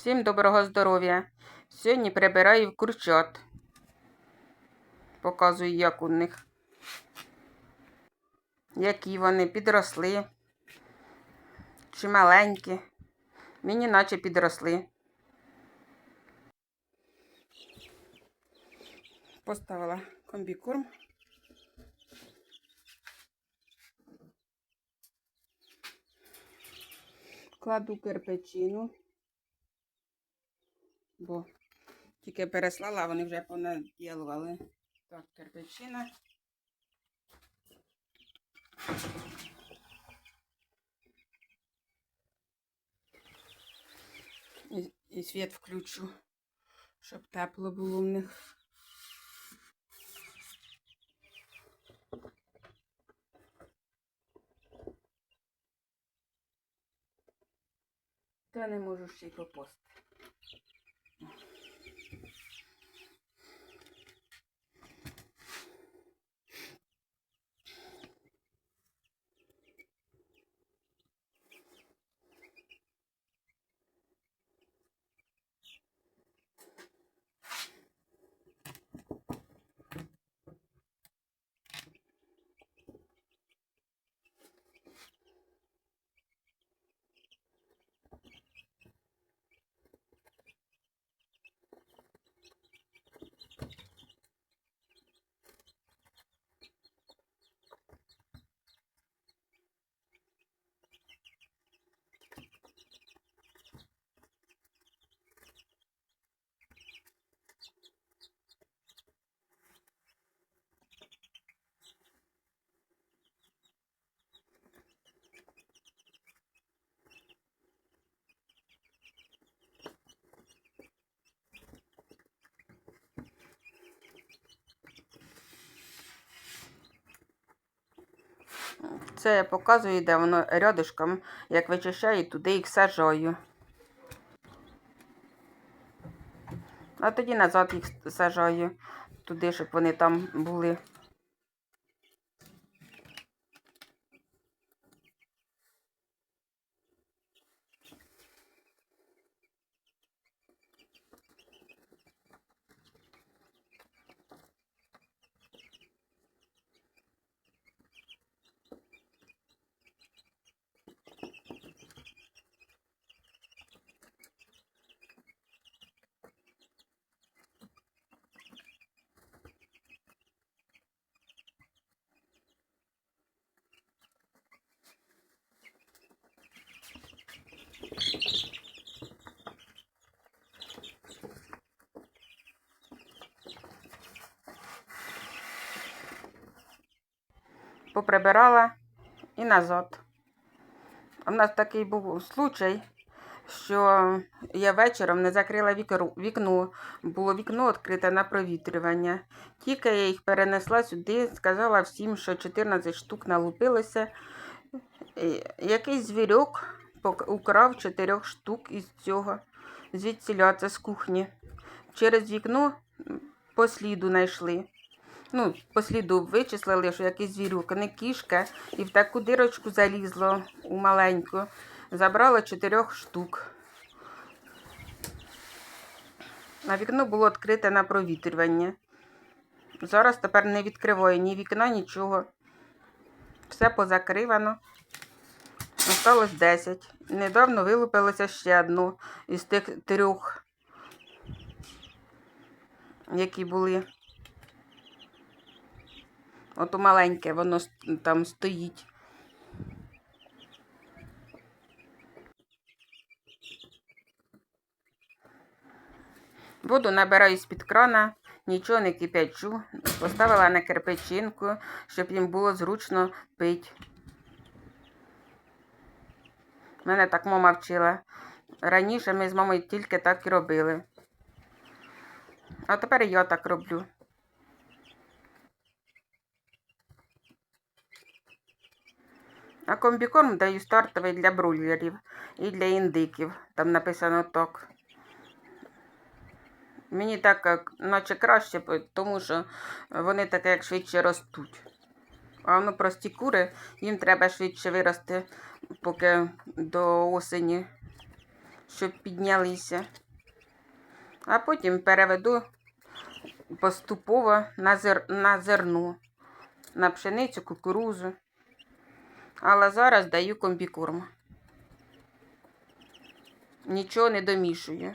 Всім доброго здоров'я. Сьогодні прибираю курчат. Показую, як у них. Які вони підросли. Чи маленькі. Мені наче підросли. Поставила комбікорм. Кладу кирпичину. Бо тільки переслала, вони вже понаділували. Так, кирпичина. І, і світ включу, щоб тепло було в них. Та не можу ще й попасти. Це я показую, де воно рядишком, як вичищаю, туди їх сажаю. А тоді назад їх сажаю, туди, щоб вони там були. Поприбирала і назад. У нас такий був случай, що я вечором не закрила вікно, було вікно відкрите на провітрювання. Тільки я їх перенесла сюди, сказала всім, що 14 штук налупилося. Якийсь звірок украв 4 штук із цього, звідсіля, з кухні. Через вікно по сліду знайшли. Ну, по сліду вичислили, що якийсь звірюк, не кішка, і в таку дирочку залізло у маленьку. Забрала чотирьох штук. А вікно було відкрите на провітрювання. Зараз тепер не відкриваю ні вікна, нічого. Все позакривано. Осталось 10. Недавно вилупилося ще одно із тих трьох, які були. Ото маленьке, воно там стоїть. Воду набираю з-під крана, нічого не кипячу. Поставила на кирпичинку, щоб їм було зручно пити. Мене так мама вчила. Раніше ми з мамою тільки так і робили. А тепер я так роблю. А комбікорм даю стартовий для бройлерів і для індиків. Там написано так. Мені так як, наче краще, тому що вони таке як швидше ростуть. А ну прості кури, їм треба швидше вирости, поки до осені, щоб піднялися. А потім переведу поступово на, зер... на зерно, на пшеницю, кукурузу. Але зараз даю комбікорм. Нічого не домішую.